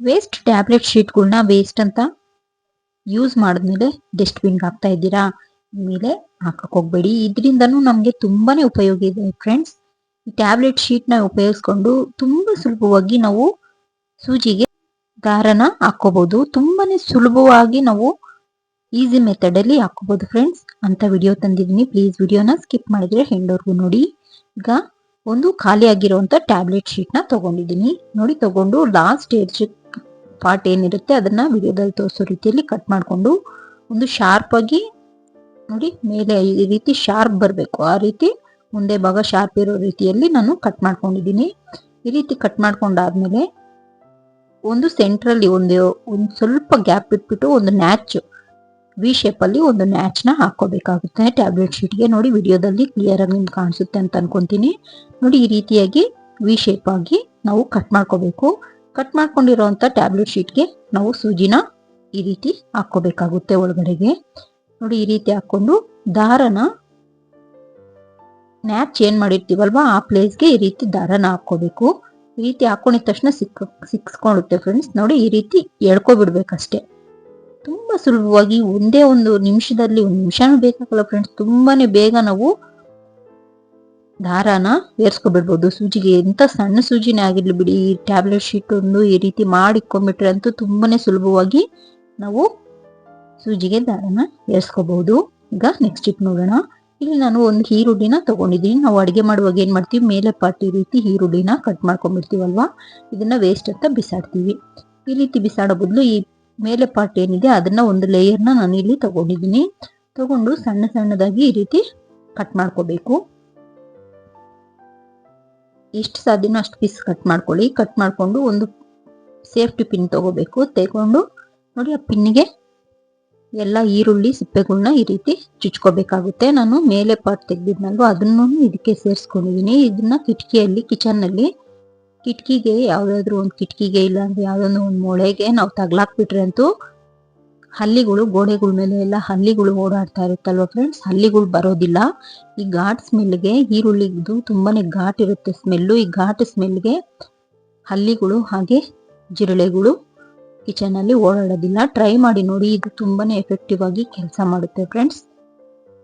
Waste tablet ಶೀಟ್ಗಳನ್ನ waste ಅಂತ use ಮಾಡಿದ್ಮೇಲೆ ಡಸ್ಟ್ಬಿನ್ಗೆ ಹಾಕ್ತಾ ಇದ್ದೀರಾ? ಮೇಲೆ ಹಾಕಕ್ ಹೋಗ್ಬೇಡಿ. ಇದರಿಂದನೂ ನಮಗೆ ತುಂಬಾನೇ ಉಪಯೋಗ ಇದೆ ಫ್ರೆಂಡ್ಸ್ ಈ ಟ್ಯಾಬ್ಲೆಟ್ ಶೀಟ್ನ ಉಪಯೋಗಿಸ್ಕೊಂಡು ತುಂಬ ಸುಲಭವಾಗಿ ನಾವು ಸೂಜಿಗೆ ದಾರನ ಹಾಕೋಬಹುದು ತುಂಬಾನೇ ಸುಲಭವಾಗಿ ನಾವು ಈಸಿ ಮೆಥಡ್ ಅಲ್ಲಿ ಹಾಕೋಬಹುದು ಫ್ರೆಂಡ್ಸ್ ಅಂತ ವಿಡಿಯೋ ತಂದಿದ್ದೀನಿ. ಪ್ಲೀಸ್ ವಿಡಿಯೋನ ಸ್ಕಿಪ್ ಮಾಡಿದ್ರೆ ಹೆಂಡೋರ್ಗು ನೋಡಿ. ಈಗ ಒಂದು ಖಾಲಿ ಆಗಿರುವಂತ ಟ್ಯಾಬ್ಲೆಟ್ ಶೀಟ್ನ ತಗೊಂಡಿದ್ದೀನಿ. ನೋಡಿ, ತಗೊಂಡು ಲಾಸ್ಟ್ ಏಜ್ ಪಾರ್ಟ್ ಏನಿರುತ್ತೆ ಅದನ್ನ ವಿಡಿಯೋದಲ್ಲಿ ತೋರಿಸೋ ರೀತಿಯಲ್ಲಿ ಕಟ್ ಮಾಡ್ಕೊಂಡು ಒಂದು ಶಾರ್ಪ್ ಆಗಿ ನೋಡಿ ಮೇಲೆ ಈ ರೀತಿ ಶಾರ್ಪ್ ಬರಬೇಕು. ಆ ರೀತಿ ಮುಂದೆ ಭಾಗ ಶಾರ್ಪ್ ಇರೋ ರೀತಿಯಲ್ಲಿ ನಾನು ಕಟ್ ಮಾಡ್ಕೊಂಡಿದ್ದೀನಿ. ಈ ರೀತಿ ಕಟ್ ಮಾಡ್ಕೊಂಡಾದ್ಮೇಲೆ ಒಂದು ಸೆಂಟ್ರಲ್ಲಿ ಒಂದು ಒಂದು ಸ್ವಲ್ಪ ಗ್ಯಾಪ್ ಇಟ್ಬಿಟ್ಟು ಒಂದು ನ್ಯಾಚ್ ವಿ ಶೇಪಲ್ಲಿ ಒಂದು ನ್ಯಾಚ್ನ ಹಾಕೋಬೇಕಾಗುತ್ತೆ ಟ್ಯಾಬ್ಲೆಟ್ ಶೀಟ್ಗೆ ನೋಡಿ ವಿಡಿಯೋದಲ್ಲಿ ಕ್ಲಿಯರ್ ಆಗಿ ನಿಮ್ಗೆ ಕಾಣಿಸುತ್ತೆ ಅಂತ ಅನ್ಕೊಂತೀನಿ. ನೋಡಿ ಈ ರೀತಿಯಾಗಿ ವಿ ಶೇಪ್ ಆಗಿ ನಾವು ಕಟ್ ಮಾಡ್ಕೋಬೇಕು. ಕಟ್ ಮಾಡ್ಕೊಂಡಿರೋಂಥ ಟ್ಯಾಬ್ಲೆಟ್ ಶೀಟ್ಗೆ ನಾವು ಸೂಜಿನ ಈ ರೀತಿ ಹಾಕೋಬೇಕಾಗುತ್ತೆ ಒಳಗಡೆಗೆ. ನೋಡಿ, ಈ ರೀತಿ ಹಾಕೊಂಡು ದಾರನ ನ್ಯಾಚ್ ಏನ್ ಮಾಡಿರ್ತೀವಲ್ವಾ, ಆ ಪ್ಲೇಸ್ಗೆ ಈ ರೀತಿ ದಾರನ ಹಾಕೋಬೇಕು ಈ ರೀತಿ ಹಾಕೊಂಡಿದ ತಕ್ಷಣ ಸಿಕ್ಕ, ಸಿಕ್ಸ್ಕೊಳ್ಳುತ್ತೆ ಫ್ರೆಂಡ್ಸ್ ನೋಡಿ, ಈ ರೀತಿ ಎಳ್ಕೊಬಿಡ್ಬೇಕಷ್ಟೇ. ತುಂಬಾ ಸುಲಭವಾಗಿ ಒಂದೇ ಒಂದು ನಿಮಿಷದಲ್ಲಿ, ಒಂದು ನಿಮಿಷನೂ ಬೇಕಾಗಲ್ಲ ಫ್ರೆಂಡ್ಸ್ ತುಂಬಾನೇ ಬೇಗ ನಾವು ದಾರಾನ ಏರ್ಸ್ಕೊಬಿಡ್ಬೋದು. ಸೂಜಿಗೆ ಎಂತ ಸಣ್ಣ ಸೂಜಿನೇ ಆಗಿರ್ಲಿ ಬಿಡಿ, ಈ ಟ್ಯಾಬ್ಲೆಟ್ ಶೀಟ್ ಒಂದು ಈ ರೀತಿ ಮಾಡಿಕೊಂಡ್ಬಿಟ್ರೆ ಅಂತೂ ತುಂಬಾನೇ ಸುಲಭವಾಗಿ ನಾವು ಸೂಜಿಗೆ ದಾರನ ಏರ್ಸ್ಕೋಬಹುದು. ಈಗ ನೆಕ್ಸ್ಟ್ ಟಿಪ್ ನೋಡೋಣ. ಇಲ್ಲಿ ನಾನು ಒಂದು ಈರುಳ್ಳಿನ ತಗೊಂಡಿದ್ದೀನಿ. ನಾವು ಅಡಿಗೆ ಮಾಡುವಾಗ ಏನ್ ಮಾಡ್ತೀವಿ? ಮೇಲೆ ಪಾಟಿ ರೀತಿ ಈರುಳ್ಳಿನ ಕಟ್ ಮಾಡ್ಕೊಂಡ್ಬಿಡ್ತೀವಲ್ವಾ? ಇದನ್ನ ವೇಸ್ಟ್ ಅಂತ ಬಿಸಾಡ್ತೀವಿ. ಈ ರೀತಿ ಬಿಸಾಡೋ ಬದಲು ಈ ಮೇಲೆ ಪಾರ್ಟ್ ಏನಿದೆ, ಅದನ್ನ ಒಂದು ಲೇಯರ್ನ ನಾನು ಇಲ್ಲಿ ತಗೊಂಡಿದ್ದೀನಿ. ತಗೊಂಡು ಸಣ್ಣ ಸಣ್ಣದಾಗಿ ಈ ರೀತಿ ಕಟ್ ಮಾಡ್ಕೋಬೇಕು. ಎಷ್ಟು ಸಾಧ್ಯನೋ ಅಷ್ಟು ಪೀಸ್ ಕಟ್ ಮಾಡ್ಕೊಳ್ಳಿ. ಕಟ್ ಮಾಡಿಕೊಂಡು ಒಂದು ಸೇಫ್ಟಿ ಪಿನ್ ತಗೋಬೇಕು. ತೆಗೊಂಡು ನೋಡಿ ಆ ಪಿನ್ಗೆ ಎಲ್ಲ ಈರುಳ್ಳಿ ಸಿಪ್ಪೆಗಳನ್ನ ಈ ರೀತಿ ಚುಚ್ಕೋಬೇಕಾಗುತ್ತೆ. ನಾನು ಮೇಲೆ ಪಾಟ್ ತೆಗೆದಿದ್ನಲ್ವ, ಅದನ್ನು ಇದಕ್ಕೆ ಸೇರಿಸ್ಕೊಂಡಿದ್ದೀನಿ ಇದನ್ನ ಕಿಟಕಿಯಲ್ಲಿ ಕಿಚನ್ನಲ್ಲಿ ಕಿಟಕಿಗೆ ಯಾವ್ದಾದ್ರು ಒಂದು ಕಿಟಕಿಗೆ ಇಲ್ಲಾಂದ್ರೆ ಯಾವುದೋ ಯಾವ್ದಾದ್ರು ಒಂದು ಮೊಳೆಗೆ ನಾವು ತಗ್ಲಾಕ್ಬಿಟ್ರೆ ಅಂತೂ ಹಲ್ಲಿಗಳು, ಗೋಡೆಗಳ ಮೇಲೆ ಎಲ್ಲ ಹಲ್ಲಿಗಳು ಓಡಾಡ್ತಾ ಇರುತ್ತಲ್ವ ಫ್ರೆಂಡ್ಸ್ ಹಲ್ಲಿಗಳು ಬರೋದಿಲ್ಲ. ಈ ಘಾಟ್ ಸ್ಮೆಲ್ಗೆ ಈರುಳ್ಳಿದು ತುಂಬಾನೇ ಘಾಟ್ ಇರುತ್ತೆ ಸ್ಮೆಲ್ಲು ಈ ಘಾಟ್ ಸ್ಮೆಲ್ಗೆ ಹಲ್ಲಿಗಳು ಹಾಗೆ ಜಿರಳೆಗಳು ಕಿಚನ್ ಅಲ್ಲಿ ಓಡಾಡೋದಿಲ್ಲ. ಟ್ರೈ ಮಾಡಿ ನೋಡಿ, ಇದು ತುಂಬಾನೇ ಎಫೆಕ್ಟಿವ್ ಆಗಿ ಕೆಲಸ ಮಾಡುತ್ತೆ ಫ್ರೆಂಡ್ಸ್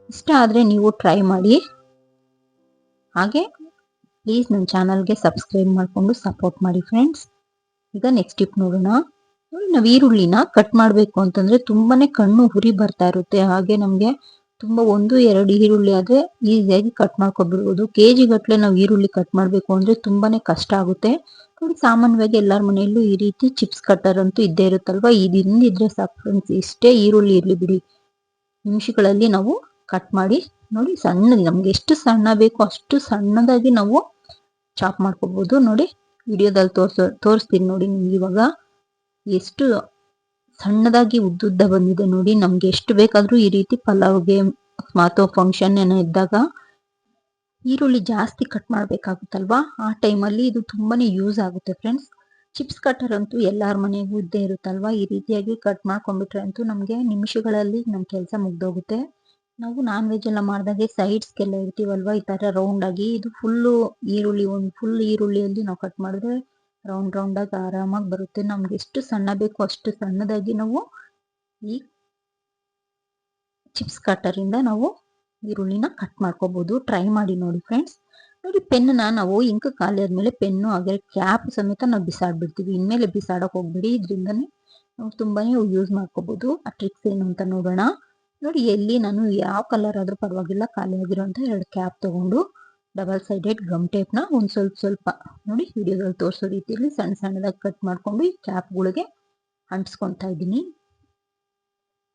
ಇಷ್ಟ ಆದ್ರೆ ನೀವು ಟ್ರೈ ಮಾಡಿ. ಹಾಗೆ ಪ್ಲೀಸ್ ನನ್ನ ಚಾನಲ್ಗೆ ಸಬ್ಸ್ಕ್ರೈಬ್ ಮಾಡಿಕೊಂಡು ಸಪೋರ್ಟ್ ಮಾಡಿ ಫ್ರೆಂಡ್ಸ್ ಈಗ ನೆಕ್ಸ್ಟ್ ಟಿಪ್ ನೋಡೋಣ. ನೋಡಿ ನಾವು ಈರುಳ್ಳಿನ ಕಟ್ ಮಾಡಬೇಕು ಅಂತಂದ್ರೆ ತುಂಬಾನೇ ಕಣ್ಣು ಹುರಿ ಬರ್ತಾ ಇರುತ್ತೆ. ಹಾಗೆ ನಮಗೆ ತುಂಬಾ ಒಂದು, ಎರಡು ಈರುಳ್ಳಿ ಆದ್ರೆ ಈಸಿಯಾಗಿ ಕಟ್ ಮಾಡ್ಕೊಬಿಡ್ಬೋದು. ಕೆ ಜಿ ಗಟ್ಲೆ ನಾವು ಈರುಳ್ಳಿ ಕಟ್ ಮಾಡಬೇಕು ಅಂದ್ರೆ ತುಂಬಾನೇ ಕಷ್ಟ ಆಗುತ್ತೆ. ನೋಡಿ, ಸಾಮಾನ್ಯವಾಗಿ ಎಲ್ಲರ ಮನೆಯಲ್ಲೂ ಈ ರೀತಿ ಚಿಪ್ಸ್ ಕಟ್ಟರ್ ಅಂತೂ ಇದ್ದೇ ಇರುತ್ತಲ್ವಾ? ಇದಿಂದಿದ್ರೆ ಸಾಕು ಇಷ್ಟೇ ಈರುಳ್ಳಿ ಇರ್ಲಿ ಬಿಡಿ. ನಿಮಿಷಗಳಲ್ಲಿ ನಾವು ಕಟ್ ಮಾಡಿ, ನೋಡಿ ಸಣ್ಣ ನಮ್ಗೆ ಎಷ್ಟು ಸಣ್ಣ ಬೇಕು ಅಷ್ಟು ಸಣ್ಣದಾಗಿ ನಾವು ಚಾಪ್ ಮಾಡ್ಕೋಬಹುದು ನೋಡಿ, ವಿಡಿಯೋದಲ್ಲಿ ತೋರ್ಸ, ತೋರಿಸ್ತೀನಿ ನೋಡಿ ನಿಮ್ಗೆ ಇವಾಗ. ಎಷ್ಟು ಸಣ್ಣದಾಗಿ ಉದ್ದುದ್ದ ಬಂದಿದೆ ನೋಡಿ. ನಮ್ಗೆ ಎಷ್ಟು ಬೇಕಾದ್ರೂ ಈ ರೀತಿ ಪಲಾವ್ಗೆ ಅಥವಾ ಫಂಕ್ಷನ್ ಏನೋ ಇದ್ದಾಗ ಈರುಳ್ಳಿ ಜಾಸ್ತಿ ಕಟ್ ಮಾಡ್ಬೇಕಾಗುತ್ತಲ್ವಾ? ಆ ಟೈಮಲ್ಲಿ ಇದು ತುಂಬಾನೇ ಯೂಸ್ ಆಗುತ್ತೆ ಫ್ರೆಂಡ್ಸ್ ಚಿಪ್ಸ್ ಕಟರ್ ಅಂತೂ ಎಲ್ಲಾರ ಮನೆಗೂ ಇದ್ದೇ ಇರುತ್ತಲ್ವಾ? ಈ ರೀತಿಯಾಗಿ ಕಟ್ ಮಾಡ್ಕೊಂಡ್ಬಿಟ್ರೆ ಅಂತೂ ನಮಗೆ ನಿಮಿಷಗಳಲ್ಲಿ ನಮ್ಮ ಕೆಲಸ ಮುಗ್ದೋಗುತ್ತೆ. ನಾವು ನಾನ್ ವೆಜ್ ಎಲ್ಲ ಮಾಡಿದಾಗೆ ಸೈಡ್ಸ್ಗೆಲ್ಲ ಇರ್ತೀವಲ್ವಾ? ಈ ತರ ರೌಂಡ್ ಆಗಿ ಇದು ಫುಲ್ಲು ಈರುಳ್ಳಿ ಒಂದು ಫುಲ್ ಈರುಳ್ಳಿಯಲ್ಲಿ ನಾವು ಕಟ್ ಮಾಡಿದ್ರೆ ರೌಂಡ್ ರೌಂಡ್ ಆಗಿ ಆರಾಮಾಗಿ ಬರುತ್ತೆ. ನಮ್ಗೆ ಎಷ್ಟು ಸಣ್ಣ ಬೇಕು ಅಷ್ಟು ಸಣ್ಣದಾಗಿ ನಾವು ಈ ಚಿಪ್ಸ್ ಕಟರ್ ಇಂದ ನಾವು ಈರುಳ್ಳಿನ ಕಟ್ ಮಾಡ್ಕೋಬಹುದು ಟ್ರೈ ಮಾಡಿ ನೋಡಿ ಫ್ರೆಂಡ್ಸ್ ನೋಡಿ ಪೆನ್ನ ನಾವು ಇಂಕ್ ಖಾಲಿ ಆದ್ಮೇಲೆ ಪೆನ್ನು ಹಾಗೆ ಕ್ಯಾಪ್ ಸಮೇತ ನಾವು ಬಿಸಾಡ್ಬಿಡ್ತೀವಿ. ಇನ್ಮೇಲೆ ಬಿಸಾಡಕ್ ಹೋಗ್ಬಿಡಿ. ಇದರಿಂದನೇ ನಾವು ತುಂಬಾನೇ ಯೂಸ್ ಮಾಡ್ಕೋಬಹುದು ಆ ಟ್ರಿಕ್ಸ್ ಏನು ಅಂತ ನೋಡೋಣ. ನೋಡಿ ಎಲ್ಲಿ ನಾನು ಯಾವ ಕಲರ್ ಆದ್ರೂ ಪರವಾಗಿಲ್ಲ. ಖಾಲಿ ಆಗಿರೋಂಥ ಎರಡು ಕ್ಯಾಪ್ ತಗೊಂಡು ಡಬಲ್ ಸೈಡೆಡ್ ಗಮ್ ಟೇಪ್ನ ಒಂದು ಸ್ವಲ್ಪ ಸ್ವಲ್ಪ ನೋಡಿ ವಿಡಿಯೋದಲ್ಲಿ ತೋರಿಸೋ ರೀತಿಯಲ್ಲಿ ಸಣ್ಣ ಸಣ್ಣದಾಗಿ ಕಟ್ ಮಾಡ್ಕೊಂಡು ಈ ಕ್ಯಾಪ್ಗಳಿಗೆ ಅಂಟಿಸ್ಕೊತಾ ಇದ್ದೀನಿ.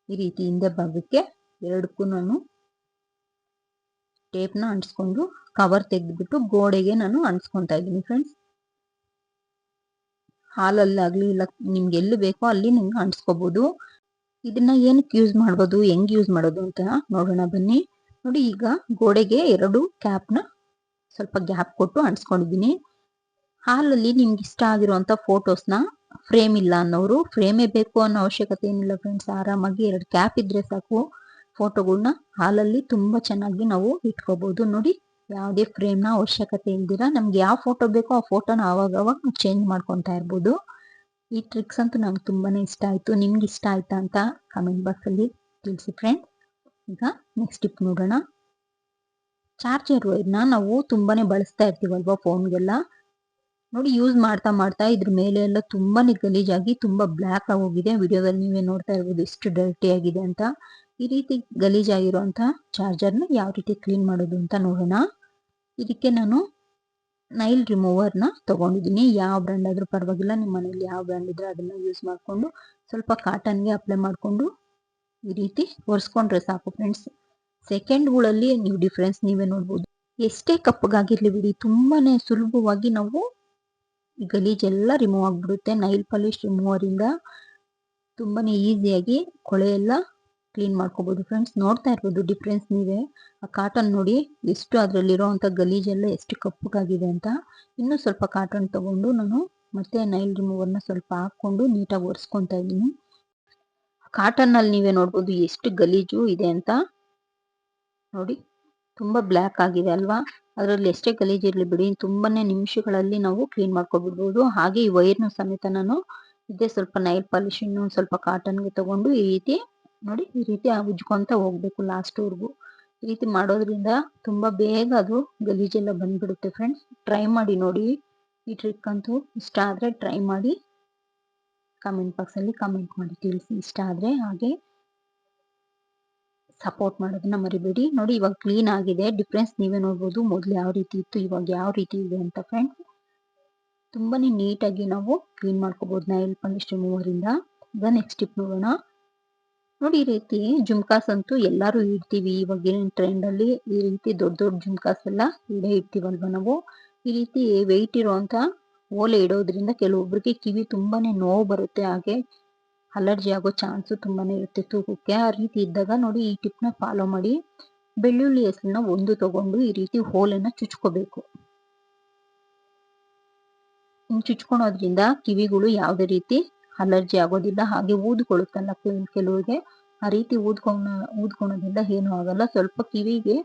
ಈ ರೀತಿ ಹಿಂದೆ ಭಾಗಕ್ಕೆ ಎರಡಕ್ಕೂ ನಾನು ಟೇಪ್ನ ಅಂಟಿಸ್ಕೊಂಡು ಕವರ್ ತೆಗೆದುಬಿಟ್ಟು ಗೋಡೆಗೆ ನಾನು ಅಂಟಿಸ್ಕೊತಾ ಇದ್ದೀನಿ ಫ್ರೆಂಡ್ಸ್ ಹಾಲಲ್ಲಾಗಲಿ ಇಲ್ಲ ನಿಮ್ಗೆ ಎಲ್ಲಿ ಬೇಕೋ ಅಲ್ಲಿ ನಿಮ್ಗೆ ಅಂಟಿಸ್ಕೋಬಹುದು ಇದನ್ನ ಏನಕ್ಕೆ ಯೂಸ್ ಮಾಡ್ಬೋದು, ಹೆಂಗ್ ಯೂಸ್ ಮಾಡೋದು ಅಂತ ನೋಡೋಣ ಬನ್ನಿ. ನೋಡಿ ಈಗ ಗೋಡೆಗೆ ಎರಡು ಕ್ಯಾಪ್ನ ಸ್ವಲ್ಪ ಗ್ಯಾಪ್ ಕೊಟ್ಟು ಅಂಟಿಸ್ಕೊಂಡಿದ್ದೀನಿ. ಹಾಲಲ್ಲಿ ನಿಮ್ಗೆ ಇಷ್ಟ ಆಗಿರುವಂಥ ಫೋಟೋಸ್ನ ಫ್ರೇಮ್ ಇಲ್ಲ ಅನ್ನೋರು, ಫ್ರೇಮೇ ಬೇಕು ಅನ್ನೋ ಅವಶ್ಯಕತೆ ಏನಿಲ್ಲ ಫ್ರೆಂಡ್ಸ್, ಆರಾಮಾಗಿ ಎರಡು ಕ್ಯಾಪ್ ಇದ್ರೆ ಸಾಕು ಫೋಟೋಗಳನ್ನ ಹಾಲಲ್ಲಿ ತುಂಬ ಚೆನ್ನಾಗಿ ನಾವು ಇಟ್ಕೋಬಹುದು ನೋಡಿ, ಯಾವುದೇ ಫ್ರೇಮ್ನ ಅವಶ್ಯಕತೆ ಇಲ್ದಿರ ನಮ್ಗೆ ಯಾವ ಫೋಟೋ ಬೇಕೋ ಆ ಫೋಟೋನ ಅವಾಗ ಅವಾಗ ಚೇಂಜ್ ಮಾಡ್ಕೊತಾ ಇರ್ಬೋದು. ಈ ಟ್ರಿಕ್ಸ್ ಅಂತೂ ನಂಗೆ ತುಂಬಾ ಇಷ್ಟ ಆಯಿತು. ನಿಮ್ಗೆ ಇಷ್ಟ ಆಯ್ತಾ ಅಂತ ಕಮೆಂಟ್ ಬಾಕ್ಸಲ್ಲಿ ತಿಳಿಸಿ ಫ್ರೆಂಡ್ಸ್. ಈಗ ನೆಕ್ಸ್ಟ್ ಟಿಪ್ ನೋಡೋಣ. ಚಾರ್ಜರ್ ವೈರ್ನ ನಾವು ತುಂಬಾ ಬಳಸ್ತಾ ಇರ್ತೀವಲ್ವ ಫೋನ್ಗೆಲ್ಲ ನೋಡಿ ಯೂಸ್ ಮಾಡ್ತಾ ಮಾಡ್ತಾ ಇದ್ರ ಮೇಲೆ ಎಲ್ಲ ತುಂಬಾನೇ ಗಲೀಜಾಗಿ ತುಂಬಾ ಬ್ಲ್ಯಾಕ್ ಆಗೋಗಿದೆ. ವಿಡಿಯೋದಲ್ಲಿ ನೀವೇ ನೋಡ್ತಾ ಇರ್ಬೋದು ಇಷ್ಟು ಡರ್ಟಿ ಆಗಿದೆ ಅಂತ. ಈ ರೀತಿ ಗಲೀಜಾಗಿರುವಂತ ಚಾರ್ಜರ್ನ ಯಾವ ರೀತಿ ಕ್ಲೀನ್ ಮಾಡೋದು ಅಂತ ನೋಡೋಣ. ಇದಕ್ಕೆ ನಾನು ನೈಲ್ ರಿಮೂವರ್ನ ತಗೊಂಡಿದ್ದೀನಿ. ಯಾವ ಬ್ರ್ಯಾಂಡ್ ಆದರೂ ಪರವಾಗಿಲ್ಲ ನಿಮ್ಮ ಮನೇಲಿ ಯಾವ ಬ್ರ್ಯಾಂಡ್ ಇದ್ರೆ ಅದನ್ನ ಯೂಸ್ ಮಾಡಿಕೊಂಡು ಸ್ವಲ್ಪ ಕಾಟನ್ಗೆ ಅಪ್ಲೈ ಮಾಡಿಕೊಂಡು ಈ ರೀತಿ ಒರೆಸ್ಕೊಂಡ್ರೆ ಸಾಕು ಫ್ರೆಂಡ್ಸ್ ಸೆಕೆಂಡ್ಗಳಲ್ಲಿ ನೀವು ಡಿಫ್ರೆನ್ಸ್ ನೀವೇ ನೋಡ್ಬೋದು. ಎಷ್ಟೇ ಕಪ್ಪಗಾಗಿರಲಿ ಬಿಡಿ ತುಂಬಾ ಸುಲಭವಾಗಿ ನಾವು ಗಲೀಜೆಲ್ಲ ರಿಮೂವ್ ಆಗಿಬಿಡುತ್ತೆ. ನೈಲ್ ಪಾಲಿಶ್ ರಿಮೂವರಿಂದ ತುಂಬಾ ಈಸಿಯಾಗಿ ಕೊಳೆ ಎಲ್ಲ ಕ್ಲೀನ್ ಮಾಡ್ಕೋಬಹುದು ಫ್ರೆಂಡ್ಸ್ ನೋಡ್ತಾ ಇರ್ಬೋದು ಡಿಫ್ರೆನ್ಸ್ ನೀವೇ. ಆ ಕಾಟನ್ ನೋಡಿ, ಎಷ್ಟು ಅದರಲ್ಲಿರೋವಂಥ ಗಲೀಜೆಲ್ಲ ಎಷ್ಟು ಕಪ್ಪಗಾಗಿದೆ ಅಂತ. ಇನ್ನೂ ಸ್ವಲ್ಪ ಕಾಟನ್ ತಗೊಂಡು ನಾನು ಮತ್ತೆ ನೈಲ್ ರಿಮೂವರ್ನ ಸ್ವಲ್ಪ ಹಾಕ್ಕೊಂಡು ನೀಟಾಗಿ ಒರೆಸ್ಕೊತಾ ಇದ್ದೀನಿ. ಕಾಟನ್ನಲ್ಲಿ ನೀವೇ ನೋಡ್ಬೋದು ಎಷ್ಟು ಗಲೀಜು ಇದೆ ಅಂತ. ನೋಡಿ, ತುಂಬಾ ಬ್ಲ್ಯಾಕ್ ಆಗಿದೆ ಅಲ್ವಾ? ಅದರಲ್ಲಿ ಎಷ್ಟೇ ಗಲೀಜು ಇರಲಿ ಬಿಡಿ, ತುಂಬಾನೇ ನಿಮಿಷಗಳಲ್ಲಿ ನಾವು ಕ್ಲೀನ್ ಮಾಡ್ಕೊಬಿಡ್ಬೋದು. ಹಾಗೆ ಈ ವೈರ್ನ ಸಮೇತ ನಾನು ಇದೇ ಸ್ವಲ್ಪ ನೈಲ್ ಪಾಲಿಶ್ ಇನ್ನು ಸ್ವಲ್ಪ ಕಾಟನ್ಗೆ ತಗೊಂಡು ಈ ರೀತಿ, ನೋಡಿ, ಈ ರೀತಿ ಉಜ್ಕೊಂತ ಹೋಗ್ಬೇಕು ಲಾಸ್ಟ್ವರೆಗೂ. ಈ ರೀತಿ ಮಾಡೋದ್ರಿಂದ ತುಂಬಾ ಬೇಗ ಅದು ಗಲೀಜೆಲ್ಲ ಬಂದ್ಬಿಡುತ್ತೆ ಫ್ರೆಂಡ್ಸ್. ಟ್ರೈ ಮಾಡಿ ನೋಡಿ. ಈ ಟ್ರಿಕ್ ಅಂತೂ ಇಷ್ಟ ಆದ್ರೆ ಟ್ರೈ ಮಾಡಿ. ಕಮೆಂಟ್ ಬಾಕ್ಸಲ್ಲಿ ಕಮೆಂಟ್ ಮಾಡಿ ತಿಳಿಸಿ ಇಷ್ಟ ಆದ್ರೆ. ಹಾಗೆ ಸಪೋರ್ಟ್ ಮಾಡೋದನ್ನ ಮರಿಬೇಡಿ. ನೋಡಿ ಇವಾಗ ಕ್ಲೀನ್ ಆಗಿದೆ. ಡಿಫ್ರೆನ್ಸ್ ನೀವೇ ನೋಡ್ಬೋದು ಮೊದಲು ಯಾವ ರೀತಿ ಇತ್ತು, ಇವಾಗ ಯಾವ ರೀತಿ ಇದೆ ಅಂತ ಫ್ರೆಂಡ್ಸ್ ತುಂಬಾನೇ ನೀಟಾಗಿ ನಾವು ಕ್ಲೀನ್ ಮಾಡ್ಕೋಬಹುದು ನೈಲ್ ಪಾಲಿಶ್ ರಿಮೂವರಿಂದ ಈಗ ನೆಕ್ಸ್ಟ್ ಟಿಪ್ ನೋಡೋಣ. ನೋಡಿ ಈ ರೀತಿ ಜುಮ್ಕಾಸ್ ಅಂತೂ ಎಲ್ಲರೂ ಇಡ್ತೀವಿ. ಟ್ರೆಂಡ್ ಅಲ್ಲಿ ಈ ರೀತಿ ದೊಡ್ಡ ದೊಡ್ಡ ಜುಮ್ಕಾಸ್ ಎಲ್ಲ ಇಡೇ ಇಡ್ತೀವಲ್ವ ನಾವು? ಈ ರೀತಿ ವೆಯ್ಟ್ ಇರುವಂತ ಓಲೆ ಇಡೋದ್ರಿಂದ ಕೆಲವೊಬ್ಬರಿಗೆ ಕಿವಿ ತುಂಬಾನೇ ನೋವು ಬರುತ್ತೆ. ಹಾಗೆ ಅಲರ್ಜಿ ಆಗೋ ಚಾನ್ಸು ತುಂಬಾನೇ ಇರುತ್ತೆ ತೂಕಕ್ಕೆ. ಆ ರೀತಿ ಇದ್ದಾಗ ನೋಡಿ ಈ ಟಿಪ್ನ ಫಾಲೋ ಮಾಡಿ. ಬೆಳ್ಳುಳ್ಳಿ ಹೆಸರನ್ನ ಒಂದು ತಗೊಂಡು ಈ ರೀತಿ ಹೋಲನ್ನ ಚುಚ್ಕೋಬೇಕು. ಚುಚ್ಕೊಳೋದ್ರಿಂದ ಕಿವಿಗಳು ಯಾವುದೇ ರೀತಿ ಅಲರ್ಜಿ ಆಗೋದಿಲ್ಲ, ಹಾಗೆ ಊದ್ಕೊಳ್ಳುತ್ತಲ್ಲ ಕೆಲವರಿಗೆ. ಆ ರೀತಿ ಊದ್ಕೊಂಡ ಊದ್ಕೊಳೋದ್ರಿಂದ ಏನು ಆಗಲ್ಲ. ಸ್ವಲ್ಪ ಕಿವಿಗೆ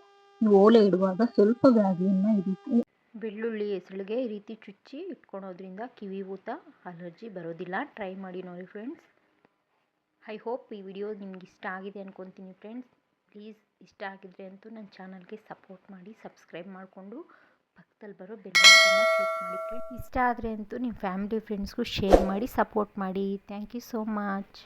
ಓಲೆ ಇಡುವಾಗ ಸ್ವಲ್ಪ ಗಾಳಿಯನ್ನ ಈ ರೀತಿ ಬೆಳ್ಳುಳ್ಳಿ ಹೆಸಳಿಗೆ ಈ ರೀತಿ ಚುಚ್ಚಿ ಇಟ್ಕೊಳೋದ್ರಿಂದ ಕಿವಿ ಊತ ಅಲರ್ಜಿ ಬರೋದಿಲ್ಲ. ಟ್ರೈ ಮಾಡಿ ನೋಡಿ ಫ್ರೆಂಡ್ಸ್. ಐ ಹೋಪ್ ಈ ವಿಡಿಯೋ ನಿಮ್ಗೆ ಇಷ್ಟ ಆಗಿದೆ ಅಂದ್ಕೊತೀನಿ ಫ್ರೆಂಡ್ಸ್ ಪ್ಲೀಸ್ ಇಷ್ಟ ಆಗಿದ್ರೆ ಅಂತೂ ನನ್ನ ಚಾನಲ್ಗೆ ಸಪೋರ್ಟ್ ಮಾಡಿ ಸಬ್ಸ್ಕ್ರೈಬ್ ಮಾಡಿಕೊಂಡು ಪಕ್ಕದಲ್ಲಿ ಬರೋ ಬೆಲ್ ಕ್ಲಿಕ್ ಮಾಡಿ ಫ್ರೆಂಡ್ಸ್ ಇಷ್ಟ ಆದರೆ ಅಂತೂ ನಿಮ್ಮ ಫ್ಯಾಮಿಲಿ ಫ್ರೆಂಡ್ಸ್ಗೂ ಶೇರ್ ಮಾಡಿ ಸಪೋರ್ಟ್ ಮಾಡಿ. Thank you so much